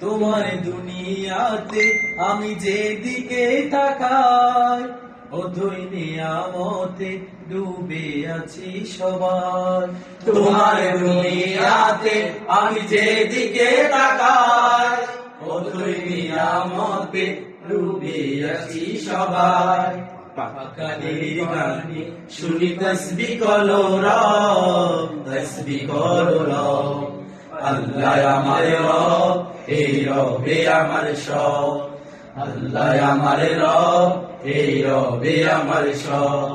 তোমার দুনিয়াতে আমি যেদিকে তাকাই অধৈ ডুবে আছি সবাই। তোমার দুনিয়াতে আমি যেদিকে তাকাই অধৈ ডুবে আছি গানে শুনি তসবি কলো রব, তসবি করো রব। আল্লাহ আমার রব এই রবে আমার সব। আল্লাহ আমার রব এই রবে আমার সব।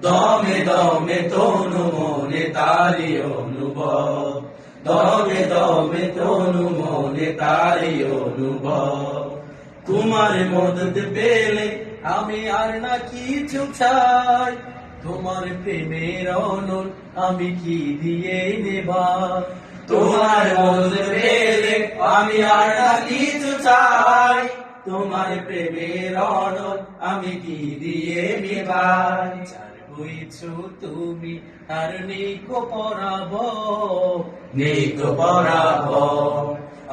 দমে দমে তনু মনে তারি অনুভব। দমে দমে তনু মনে তারি অনুভব। তোমার মদত পেলে আমি আর না কিছু চাই। তোমার প্রেমের অনল আমি কি দিয়ে নেবা তোমার মদত পেলে আমি আর না কিছু চাই। তোমার প্রেমের অনল আমি কি দিয়ে হইছো তুমি, আর নিকো পরাব নিকো পরাব।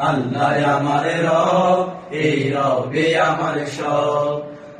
আল্লাহ আমার রব, এই রবে আমার সব।